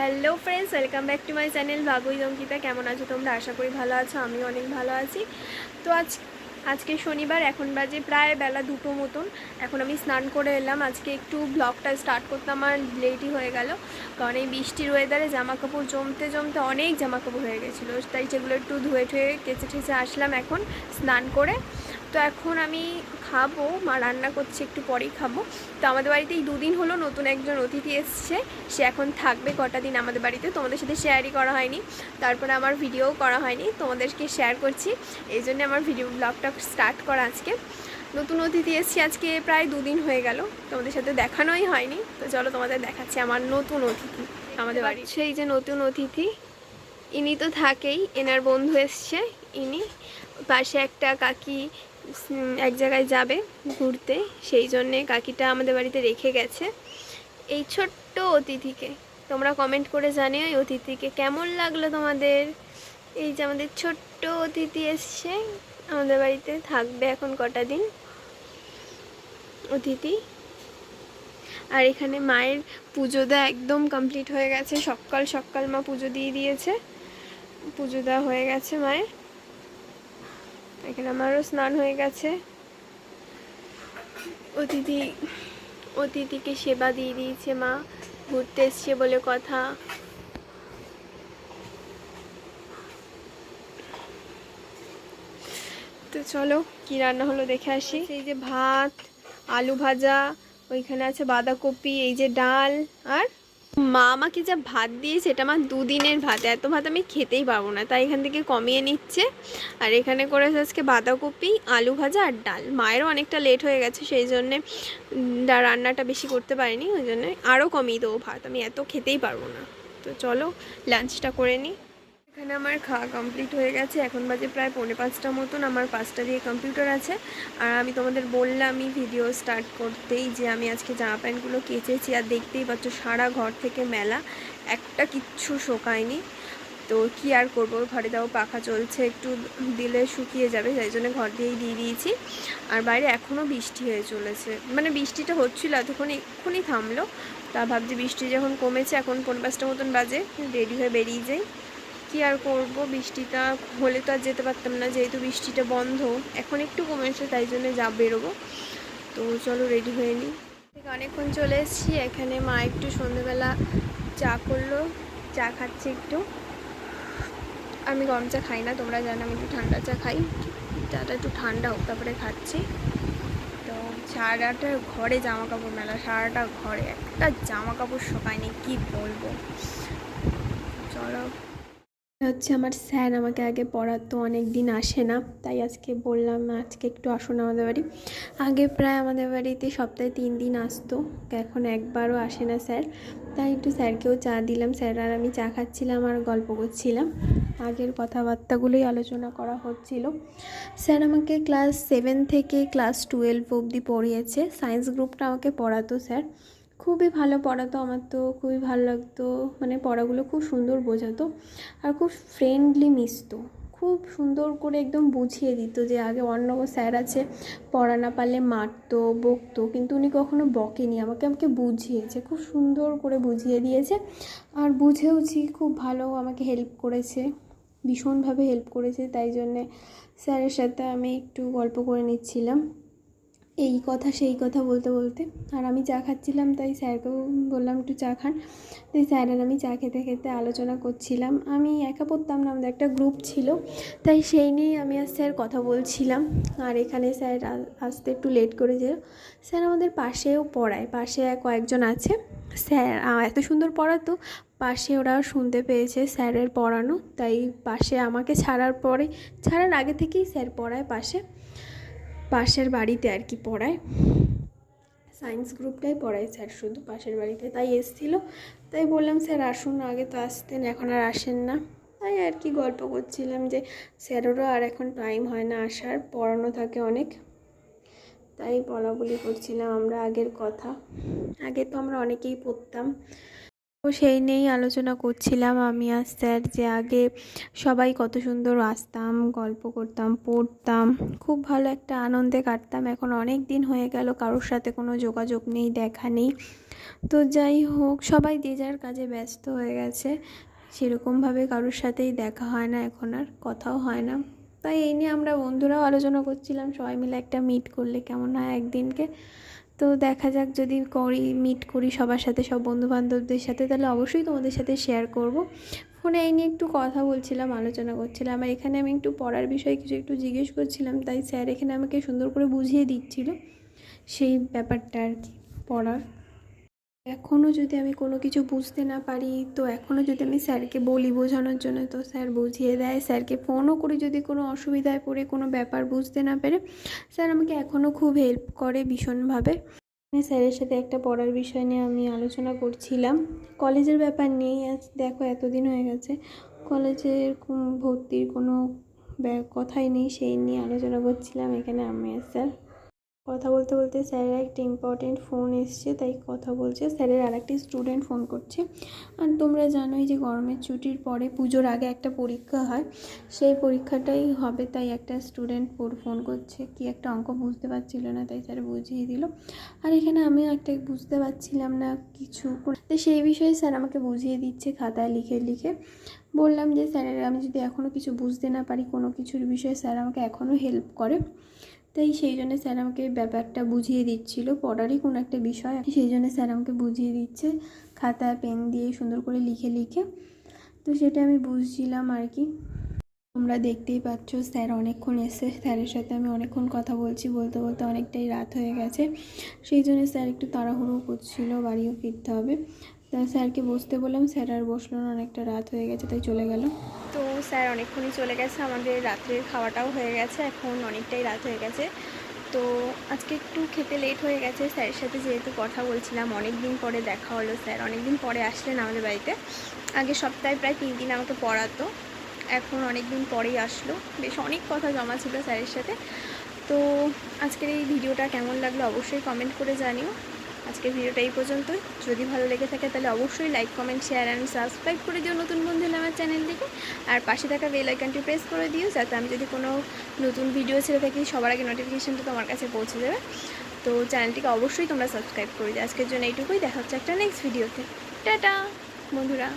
Hello friends, welcome back to my channel ভাগুই Ankita কেমন আছো তোমরা? আশা করি ভালো আছো আমি অনেক ভালো আছি। তো আজ, আজকে শনিবার, এখন বাজে প্রায় বেলা দুটো মতন। এখন আমি স্নান করে এলাম। আজকে একটু ব্লগটা স্টার্ট করতে আমার লেটই হয়ে গেল। কারণ এই বৃষ্টির ওয়েদারে জামা কাপড় জমতে জমতে অনেক জামা কাপড় হয়ে গেছিল। তাই সেগুলো একটু ধুয়ে ঠুয়ে কেচে ঠেচে আসলাম এখন স্নান করে। তো এখন আমি খাব, মা রান্না করছে, একটু পরেই খাব। তো আমাদের বাড়িতে এই দুদিন হলো নতুন একজন অতিথি এসছে। সে এখন থাকবে কটা দিন আমাদের বাড়িতে। তোমাদের সাথে শেয়ারই করা হয়নি। তারপরে আমার ভিডিও করা হয়নি। তোমাদেরকে শেয়ার করছি। এই জন্য আমার ভিডিও ব্লগটা স্টার্ট করা আজকে। নতুন অতিথি এসছি আজকে প্রায় দুদিন হয়ে গেল। তোমাদের সাথে দেখানোই হয়নি। তো চলো তোমাদের দেখাচ্ছি আমার নতুন অতিথি আমাদের বাড়ি সেই যে নতুন অতিথি, ইনি তো থাকেই। এনার বন্ধু এসছে, ইনি। পাশে একটা কাকি এক জায়গায় যাবে ঘুরতে, সেই জন্যে কাকিটা আমাদের বাড়িতে রেখে গেছে। এই ছোট্ট অতিথিকে, তোমরা কমেন্ট করে জানিও এই অতিথিকে, কেমন লাগল তোমাদের? এই যে আমাদের ছোট্ট অতিথি এসছে, আমাদের বাড়িতে থাকবে এখন কটা দিন? অতিথি? আর এখানে মায়ের পুজো দেওয়া একদম কমপ্লিট হয়ে গেছে, সকাল সকাল মা পুজো দিয়ে দিয়েছে। পুজো দেওয়া হয়ে গেছে মায়ের। এখানে আমারও স্নান হয়ে গেছে। অতিথি, অতিথিকে সেবা দিয়ে দিয়েছে মা। ঘুরতে এসছে বলে কথা। তো চলো, কি রান্না হলো দেখে আসি। এই যে ভাত, আলু ভাজা, ওইখানে আছে বাঁধাকপি, এই যে ডাল, আর মা আমাকে যা ভাত দিয়েছে, এটা আমার দুদিনের ভাত। এত ভাত আমি খেতেই পাবো না। তাই এখান থেকে কমিয়ে নিচ্ছে। আর এখানে করেছে আজকে বাঁধাকপি, আলু ভাজা আর ডাল। মায়েরও অনেকটা লেট হয়ে গেছে, সেই জন্যে রান্নাটা বেশি করতে পারিনি। ওই জন্যে আরও কমিয়ে দেবো ভাত। আমি এত খেতেই পারব না। তো চলো লাঞ্চটা করে নিই এখানে আমার খাওয়া কমপ্লিট হয়ে গেছে। এখন বাজে প্রায় পৌনে পাঁচটা মতন। আমার পাঁচটা দিয়ে কম্পিউটার আছে। আর আমি তোমাদের বললামই ভিডিও স্টার্ট করতেই যে আমি আজকে জামা প্যান্টগুলো কেচেছি। আর দেখতেই পাচ্ছ সারা ঘর থেকে মেলা। একটা কিচ্ছু শোকায়নি। তো কি আর করব? ঘরে দাও পাখা চলছে। একটু দিলে শুকিয়ে যাবে। তাই জন্য ঘর দিয়েই দিয়ে দিয়েছি। আর বাইরে এখনও বৃষ্টি হয়ে চলেছে। মানে বৃষ্টিটা হচ্ছিল। এতক্ষণ এক্ষুনি থামলো। তা ভাবছি বৃষ্টি যখন কমেছে, এখন পনেরো পাঁচটা মতন বাজে। রেডি হয়ে বেরিয়ে যাই। কি আর করব? বৃষ্টিটা, হলে তো আর যেতে পারতাম না যেহেতু বৃষ্টিটা বন্ধ। এখন একটু কমেছে তাই জন্য যা বেরোবো। তো চলো রেডি হয়ে নিই অনেকক্ষণ চলে এসেছি, এখানে মা একটু সন্ধেবেলা চা করল, চা খাচ্ছি একটু। আমি গরম চা খাই না, তোমরা জানো আমি একটু ঠান্ডা চা খাই। চাটা একটু ঠান্ডা হোক, তারপরে খাচ্ছি। তো সারাটা ঘরে জামা কাপড় মেলা, সারাটা ঘরে একটা জামা কাপড় শোকায়নি, কি বলব? চলো। হচ্ছে আমার স্যার আমাকে আগে পড়াতো অনেক দিন আসে না, তাই আজকে বললাম, আজকে একটু আসুন আমাদের বাড়ি। আগে প্রায় আমাদের বাড়িতে সপ্তাহে তিন দিন আসতো, এখন একবারও আসে না স্যার। তাই একটু স্যারকেও চা দিলাম, স্যার আর আমি চা খাচ্ছিলাম আর গল্প করছিলাম। আগের কথাবার্তাগুলোই আলোচনা করা হচ্ছিল। স্যার আমাকে ক্লাস সেভেন থেকে ক্লাস টুয়েলভ অবধি পড়িয়েছে, সায়েন্স গ্রুপটা আমাকে পড়াতো স্যার। খুবই ভালো পড়াতো আমার তো, খুবই ভালো লাগতো। মানে পড়াগুলো খুব সুন্দর বোঝাতো আর খুব ফ্রেন্ডলি মিশতো। খুব সুন্দর করে একদম বুঝিয়ে দিত যে আগে অন্য স্যার আছে, পড়া না পারলে মারতো, বকতো, কিন্তু উনি কখনো বকেনি। আমাকে আমাকে বুঝিয়েছে, খুব সুন্দর করে বুঝিয়ে দিয়েছে আর বুঝেওছি, খুব ভালো আমাকে হেল্প করেছে, ভীষণভাবে হেল্প করেছে, তাই জন্যে স্যারের সাথে আমি একটু গল্প করে নিচ্ছিলাম। এই কথা, সেই কথা বলতে বলতে। আর আমি চা খাচ্ছিলাম, তাই স্যারকেও বললাম একটু চা খান। তাই স্যার আর আমি চা খেতে খেতে আলোচনা করছিলাম। আমি একা পড়তাম না, আমাদের একটা গ্রুপ ছিল। তাই সেই নিয়েই আমি আর স্যার কথা বলছিলাম। আর এখানে স্যার আসতে একটু লেট করেছিল স্যার আমাদের পাশেও পড়ায়, পাশে কয়েকজন আছে। স্যার এত সুন্দর পড়াতো, পাশে ওরা শুনতে পেয়েছে স্যারের পড়ানো। তাই পাশে আমাকে ছাড়ার পরে, ছাড়ার আগে থেকেই স্যার পড়ায় পাশে। পাশের বাড়িতে আর কি পড়ায়। সায়েন্স গ্রুপটাই পড়ায় স্যার শুধু পাশের বাড়িতে। তাই এসছিল। তাই বললাম, স্যার, আসুন, আগে তো আসতেন, এখন আর আসেন না। তাই আর কি গল্প করছিলাম যে, স্যারেরও আর এখন টাইম হয় না আসার, পড়ানো থাকে অনেক। তাই বলা বলি করছিলাম আমরা আগের কথা। আগে তো আমরা অনেকেই পড়তাম। তো সেই নিয়েই আলোচনা করছিলাম আমি আর স্যার যে আগে সবাই কত সুন্দর আসতাম, গল্প করতাম, পড়তাম, খুব ভালো একটা আনন্দে কাটতাম। এখন অনেক দিন হয়ে গেল, কারোর সাথে কোনো যোগাযোগ নেই, দেখা নেই। তো যাই হোক, সবাই যে যার কাজে ব্যস্ত হয়ে গেছে, সেরকমভাবে কারোর সাথেই দেখা হয় না, এখন আর কথাও হয় না। তাই এই নিয়ে আমরা বন্ধুরাও আলোচনা করছিলাম, সবাই মিলে একটা মিট করলে কেমন হয় একদিনকে। তো দেখা যাক যদি করি মিট করি সবার সাথে, সব বন্ধুবান্ধবদের সাথে, তাহলে অবশ্যই তোমাদের সাথে শেয়ার করব। ফোনে এই নিয়ে একটু কথা বলছিলাম, আলোচনা করছিলাম, আর এখানে আমি একটু পড়ার বিষয়ে কিছু একটু জিজ্ঞেস করছিলাম, তাই স্যার এখানে আমাকে সুন্দর করে বুঝিয়ে দিচ্ছিল সেই ব্যাপারটা আর কি, পড়ার। এখনও যদি আমি কোনো কিছু বুঝতে না পারি, তো এখনও যদি আমি স্যারকে বলি বোঝানোর জন্য, তো স্যার বুঝিয়ে দেয়। স্যারকে ফোনও করি যদি কোনো অসুবিধায় পড়ে, কোনো ব্যাপার বুঝতে না পেরে, স্যার আমাকে এখনও খুব হেল্প করে ভীষণভাবে। আমি স্যারের সাথে একটা পড়ার বিষয় নিয়ে আমি আলোচনা করছিলাম। কলেজের ব্যাপার নেই আজ দেখো এতদিন হয়ে গেছে। কলেজের ভর্তির কোনো কথাই নেই, সেই নিয়ে আলোচনা করছিলাম এখানে আমি স্যার। কথা বলতে বলতে স্যারের একটা ইম্পর্টেন্ট ফোন এসছে, তাই কথা বলছে। স্যারের আর একটি স্টুডেন্ট ফোন করছে। আর তোমরা জানোই যে গরমের ছুটির পরে পুজোর আগে একটা পরীক্ষা হয়। সেই পরীক্ষাটাই হবে, তাই একটা স্টুডেন্ট ফোন করছে। কি একটা অঙ্ক বুঝতে পারছিল না, তাই স্যার বুঝিয়ে দিল। আর এখানে আমিও একটা বুঝতে পারছিলাম না কিছু। তো সেই বিষয়ে স্যার আমাকে বুঝিয়ে দিচ্ছে, খাতায় লিখে লিখে। বললাম যে স্যারের আমি যদি এখনও কিছু বুঝতে না পারি, কোনো কিছুর বিষয়ে স্যার আমাকে এখনও হেল্প করে। তাই সেই জন্য স্যার আমাকে ব্যাপারটা বুঝিয়ে দিচ্ছিল। পড়ারই কোনো একটা বিষয় সেই জন্য স্যার আমাকে বুঝিয়ে দিচ্ছে। খাতায় পেন দিয়ে সুন্দর করে লিখে লিখে। তো সেটা আমি বুঝছিলাম আর কি। তোমরা দেখতেই পাচ্ছ স্যার অনেকক্ষণ এসে স্যারের সাথে আমি অনেকক্ষণ কথা বলছি, বলতে বলতে অনেকটাই রাত হয়ে গেছে। সেই জন্য স্যার একটু তাড়াহুড়ো করছিল, বাড়িও ফিরতে হবে। তাই স্যারকে বসতে বললাম, স্যার আর বসল না, অনেকটা রাত হয়ে গেছে, তাই চলে গেল। তো স্যার অনেকক্ষণই চলে গেছে, আমাদের রাত্রের খাওয়াটাও হয়ে গেছে, এখন অনেকটাই রাত হয়ে গেছে। তো আজকে একটু খেতে লেট হয়ে গেছে, স্যারের সাথে যেহেতু কথা বলছিলাম অনেক দিন পরে দেখা হলো স্যার অনেক দিন পরে আসলেন আমাদের বাড়িতে। আগে সপ্তাহে প্রায় তিন দিন আমাকে পড়াতো, এখন অনেক দিন পরেই আসলো, বেশ অনেক কথা জমা ছিল স্যারের সাথে। তো আজকের এই ভিডিওটা কেমন লাগল অবশ্যই কমেন্ট করে জানিও। আজকের ভিডিওটা এই পর্যন্ত যদি ভালো লেগে থাকে তাহলে অবশ্যই like comment share and subscribe করে দিও নতুন বন্ধু হলে আমার চ্যানেলটিকে আর পাশে থাকা বেল আইকনটি প্রেস করে দিও যাতে আমি যদি কোনো নতুন ভিডিও ছেড়ে থাকি, সবার আগে নোটিফিকেশানটা তোমার কাছে পৌঁছে যাবে। তো চ্যানেলটিকে অবশ্যই তোমরা সাবস্ক্রাইব করে দিও। আজকের জন্য এইটুকুই। দেখা হচ্ছে একটা নেক্সট ভিডিওতে টাটা, বন্ধুরা।